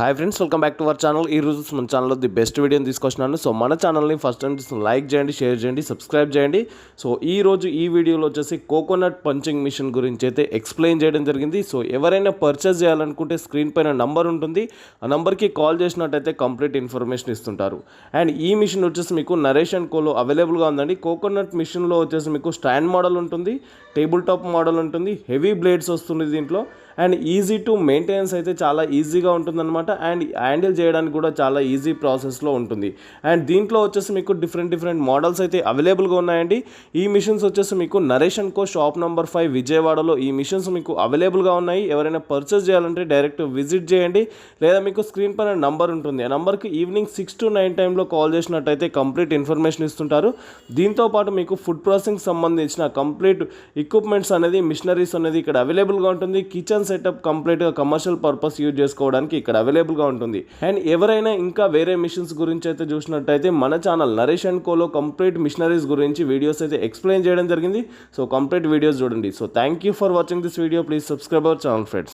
Hi friends welcome back to our channel ఈ రోజు మన ఛానల్లో ది బెస్ట్ వీడియోని తీసుకొచ్చినాను. సో మన ఛానల్ని ఫస్ట్ టైం లైక్ చేయండి షేర్ చేయండి సబ్స్క్రైబ్ చేయండి. సో ఈ రోజు ఈ వీడియోలో వచ్చేసి కోకోనట్ పంచింగ్ మిషన్ గురించి అయితే ఎక్స్ప్లెయిన్ చేయడం జరిగింది. సో ఎవరైనా పర్చేస్ చేయాలనుకుంటే స్క్రీన్ పైన నంబర్ ఉంటుంది. ఆ నంబర్కి కాల్ చేసినట్టయితే కంప్లీట్ ఇన్ఫర్మేషన్ ఇస్తుంటారు. అండ్ ఈ మిషన్ వచ్చేసి మీకు నరేష్ అండ్ కోలో అవైలబుల్గా ఉందండి. కోకోనట్ మిషన్లో వచ్చేసి మీకు స్టాండ్ మోడల్ ఉంటుంది టేబుల్ టాప్ మోడల్ ఉంటుంది హెవీ బ్లేడ్స్ వస్తుంది దీంట్లో. అండ్ ఈజీ టు మెయింటెనెన్స్ అయితే చాలా ఈజీగా ఉంటుందన్నమాట. అండ్ హ్యాండిల్ చేయడానికి కూడా చాలా ఈజీ ప్రాసెస్లో ఉంటుంది. అండ్ దీంట్లో వచ్చేసి మీకు డిఫరెంట్ డిఫరెంట్ మోడల్స్ అయితే అవైలబుల్గా ఉన్నాయండి. ఈ మిషన్స్ వచ్చేసి మీకు నరేషన్ కో షాప్ నెంబర్ ఫైవ్ విజయవాడలో ఈ మిషన్స్ మీకు అవైలబుల్గా ఉన్నాయి. ఎవరైనా పర్చేస్ చేయాలంటే డైరెక్ట్ విజిట్ చేయండి. లేదా మీకు స్క్రీన్ పైన నంబర్ ఉంటుంది. ఆ నంబర్కి ఈవినింగ్ సిక్స్ టు నైన్ టైంలో కాల్ చేసినట్టయితే కంప్లీట్ ఇన్ఫర్మేషన్ ఇస్తుంటారు. దీంతో పాటు మీకు ఫుడ్ ప్రాసెసింగ్ సంబంధించిన కంప్లీట్ ఎక్విప్మెంట్స్ అనేది మిషనరీస్ అనేది ఇక్కడ అవైలబుల్గా ఉంటుంది. కిచెన్ కిచెన్ సెటప్ కంప్లీట్గా కమర్షియల్ పర్పస్ యూజ్ చేసుకోవడానికి ఇక్కడ అవైలబుల్గా ఉంటుంది. అండ్ ఎవరైనా ఇంకా వేరే మిషన్స్ గురించి అయితే చూసినట్టయితే మన ఛానల్ నరేష్ అండ్ కోలో కంప్లీట్ మిషనరీస్ గురించి వీడియోస్ అయితే ఎక్స్ప్లెయిన్ చేయడం జరిగింది. సో కంప్లీట్ వీడియోస్ చూడండి. So thank you for watching this video. Please subscribe our channel friends.